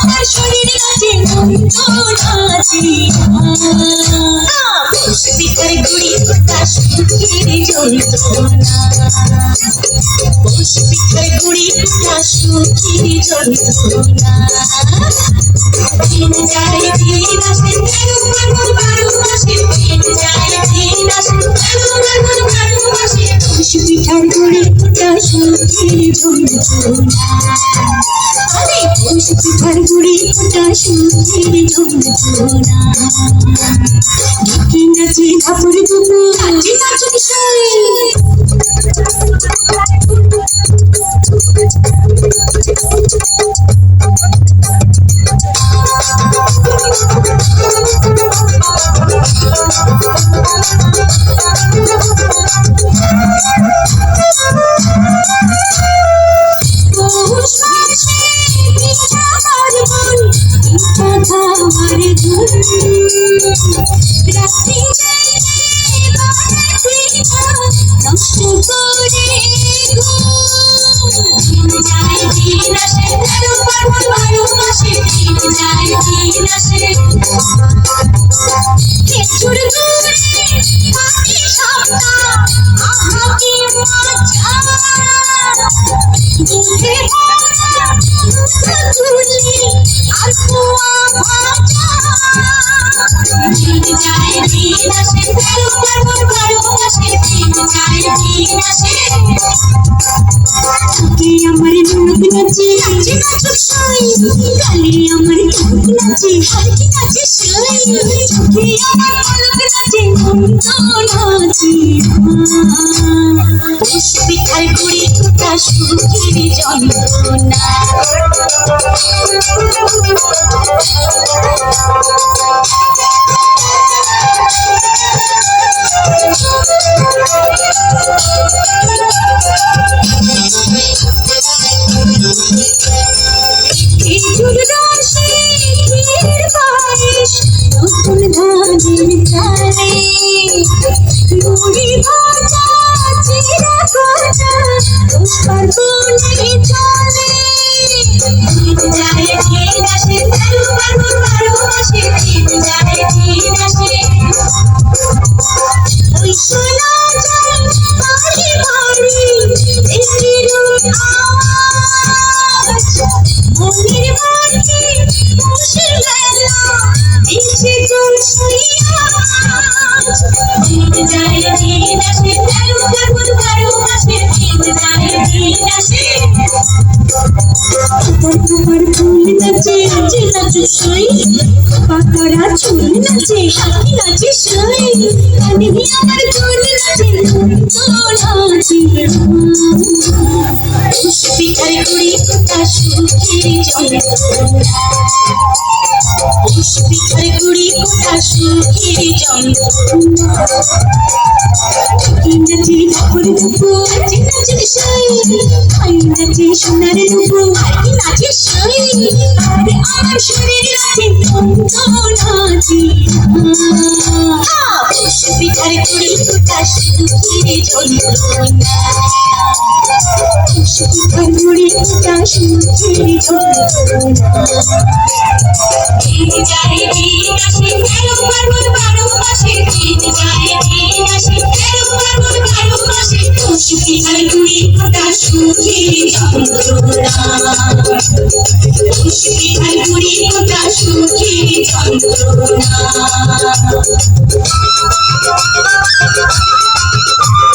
আমার শরীর নাচে নন্দ নাচি পিঠার গুড়ি ফুটা সুখী জড়িত দিন বস পিঠার সুখের যন্ত্রণা নাচি নাচি রাত্রি পিঠা নষ্ট চোখে আমার ননদ নাচে নাচে নাচুক সাই গালে আমার কাক নাচে হালকি নাচে সাই চোখে আমার পলক নাচে নন্দ নাচে পুষ পিঠার গুড়ি ফুটা সুখের যন্ত্রণা খেজুর রসে নতুন ধানের চালে মুড়ি ভাজা তোমার ফুল নাচে নাচে নাচে সই পাকড়া চুল নাচে হাতি নাচে সই কানে আমার চুল নাচে নন্দ নাচে পুষ পিঠার গুড়ি ফুটা সুখের যন্ত্রণা পিঠার গুড়ি ফুটা সুখের যন্ত্রণা নাচে ঠাকুর দুপুর নাচে সাই আই নাচে সোনার দুপুর আই নাচে সাই আমার শরীর নাচে নাচে সুখের যন্ত্রণা পুষ পিঠার সুখের যন্ত্রণা দিন যায় দিন আসে তেরো পার্বণ বারো মাসে দিন যায় দিন আসে তেরো পার্বণ বারো মাসে খুশি পিঠার সুখের যন্ত্রণা খুশি পিঠার সুখের যন্ত্রণা